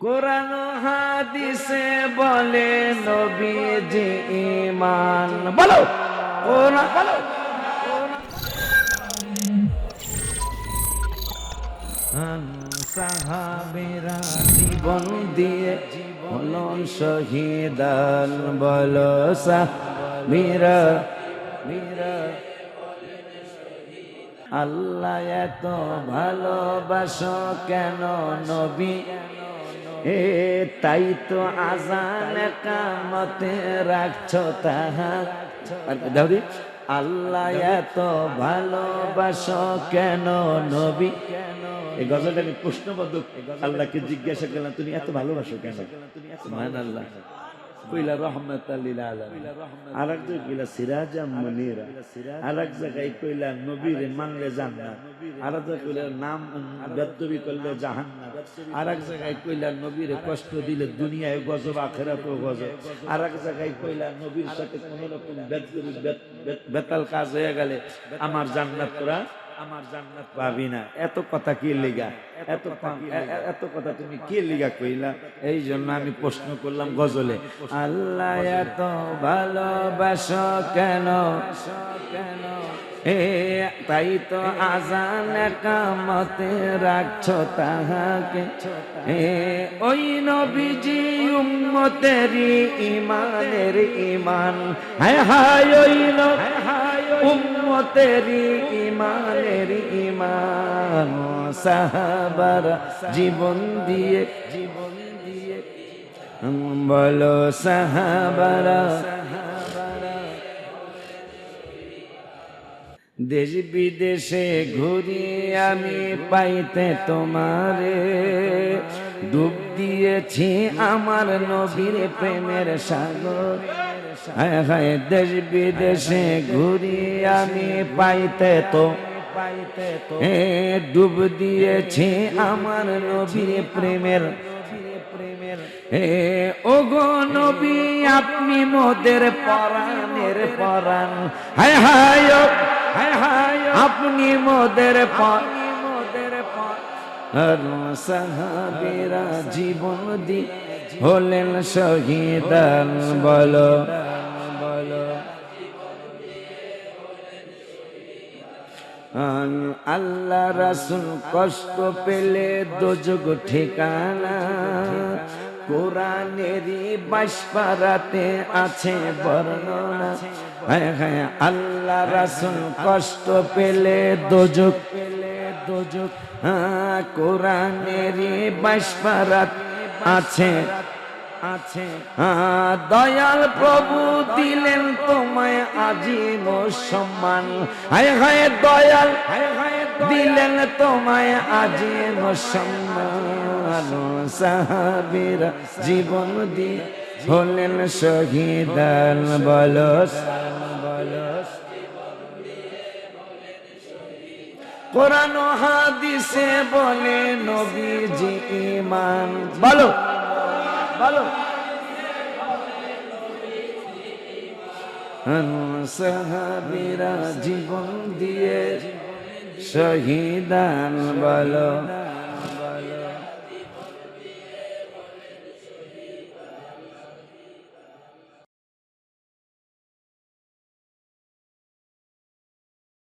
কোরআন হাদিসে বলে নবীজি ইমান বলো, কোরআন, বলো। সাহাবেরা জীবন দিয়ে জীবন শহীদান, বলো সাহাবীরা। মীরা আল্লাহ এত ভালোবাসো কেন নবী? এ, তাই তো আজান কামতে রাখছো তাহা। দাউদি আল্লাহ এত ভালোবাসো কেন নবী? এই গজলটা আমি প্রশ্নবদ্ধ আল্লাহকে জিজ্ঞাসা করলাম, তুমি এত ভালোবাসো কেন? মান আল্লাহ কইলা রহমত জায়গায় কইলা মানলে নাম বেদবি করলে আরেক জায়গায় কইলা নবীরে কষ্ট দিলে দুনিয়ায় গজব আখেরাতেও গজব। আরেক জায়গায় কইলা নবীর সাথে কোন রকম বেতাল কাজ হয়ে গেলে আমার জান্নাত তোরা আমার জান্নাত পাবি না। এত কথা কি লিগা? এত এত কথা তুমি কি লিগা কইলা? এই জন্য আমি প্রশ্ন করলাম গজলে। আল্লাহ এত ভালোবাসো কেন? কেন? এ, তাই তো আজান কামতে রাখছো তাহাকে। এ, ওই নবীজি উম্মতেরি ইমানের ইমান হায় হায় ওই উম্মতেরি ইমানের ইমান সাহাবার জীবন দিয়ে জীবন দিয়ে। বলো সাহাবারা দেশ বিদেশে ঘুরি আমি পাইতে তোমারে। ডুব দিয়েছি আমার নবীর প্রেমের সাগর। দেশ বিদেশে ঘুরি আমি পাইতে তো পাইতে তো ডুব দিয়েছি আমার নবীর প্রেমের হে ওগো নবী, আপনি মোদের পরাণের পরাণ। হায় হায় আপনি মোদের সাহাবীরা জীবন দি হলেন শহীদান বলো। বলো আল্লাহ রাসুল কষ্ট পেলে দোজগ ঠিকানা কোরআনেরই বাসপারাতে আছে বর্ণনা। হ্যাঁ হ্যাঁ আল্লাহ রাসুল কষ্ট পেলে দোজক। পেলে দোজক হ্যাঁ কোরআনেরই বাসপারাত আছে। আছে আহ, দয়াল প্রভু দিলেন তোমায় আজিম সম্মান। হায় হায় দয়াল হায় হায় দিলেন তোমায় আজিম সম্মান। সাহাবীরা জীবন দি হলেন শহীদান বলস। কোরআন হাদিসে বলে নবীজি ইমান বলো। বলো। সাহাবিরা জীবন দিয়ে শহীদান বলো